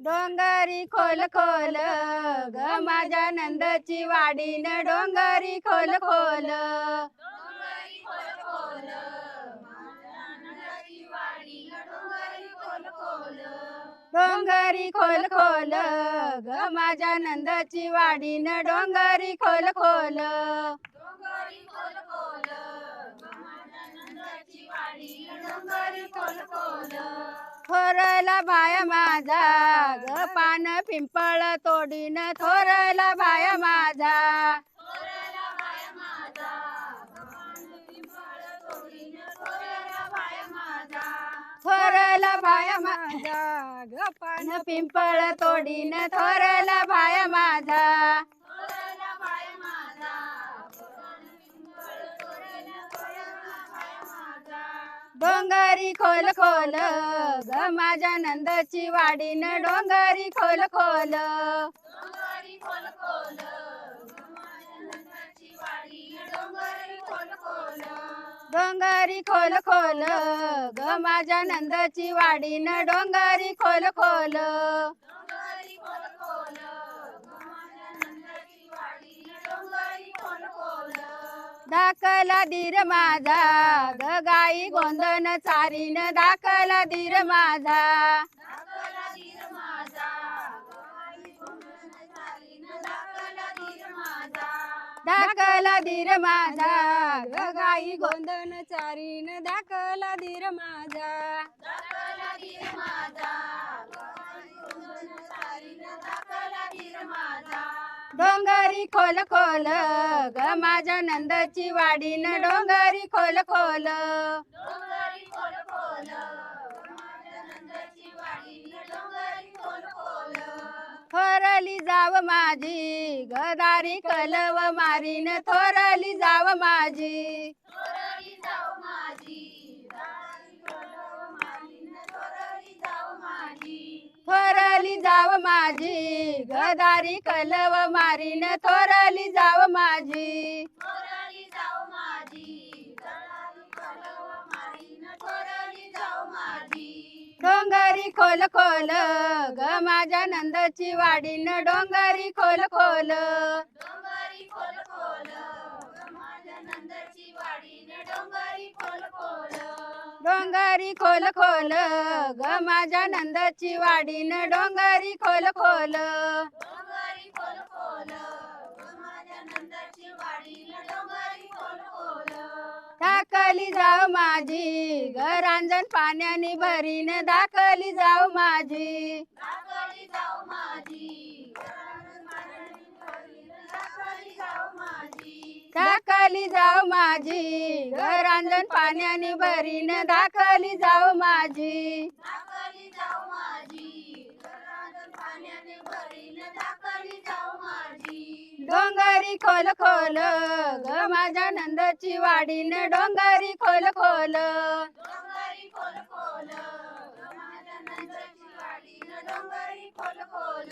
डोंगरी खोल खोल ग माझ्या नंदची वाडीन डोंगरी खोल खोल. डोंगरी खोल खोल ग माझ्या नंदची वाडीन डोंगरी खोल खोल. थोरला भाया माझा ग पान पिंपळ तोडीन थोरला भाया माझा. थोरला भाया माझा ग पान पिंपळ तोडीन थोरला भाया माझा. डोंगरी खोल खोल ग माझ्या नंदची वाडीन डोंगरी खोल खोल. डोंगरी खोल खोल ग माझ्या नंदची वाडीन डोंगरी खोल खोल. दाखला धीर माझा ग गाई गोंधन चारीन दाखला धीर माझा. दाखला धीर माझा ग गाई गोंधन चारीन दाखला धीर माझा डोंगरी खोल खोल ग माझ्या नंदची वाडीन डोंगरी खोल खोल. थोरली जाव माझी गदारी कलव मारीन थोरली जाव माझी. थोरली जाव माझी. गदारी कलव मारीन थोरली जाव माझी. डोंगरी खोल खोल ग माझ्या नंदची वाडीन डोंगरी खोल खोल. डोंगरी खोल खोल ग माझ्या नंदची वाडीन डोंगरी खोल खोल. दाखली जाव माझी ग रांजण पाण्याने भरीन. दाखली जाव माझी. दाखली जाव माझी ग रांजण पाण्याने भरीन दाखली जाव माझी. डोंगरी खोल खोल ग माझ्या नंदची वाडीन डोंगरी खोल खोल. डोंगरी खोल खोल ग माझ्या नंदची वाडीन डोंगरी खोल खोल.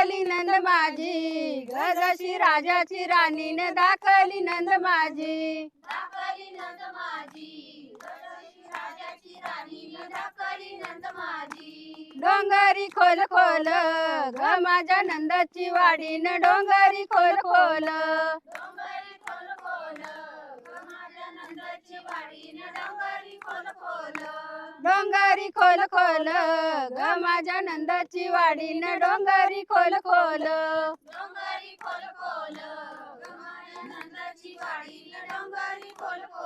दाखली नंद माझी. दाखली नंद माझी. जशी राजाची राणीन दाखली नंद माझी. डोंगरी खोल खोल ग माझ्या नंदाची वाडीन डोंगरी खोल खोल. डोंगरी खोल खोल. ग माझ्या नंदाची वाडी न डोंगरी खोल खोल. डोंगरी खोल खोल. ग माझ्या नंदाची वाडी न डोंगरी खोल खोल.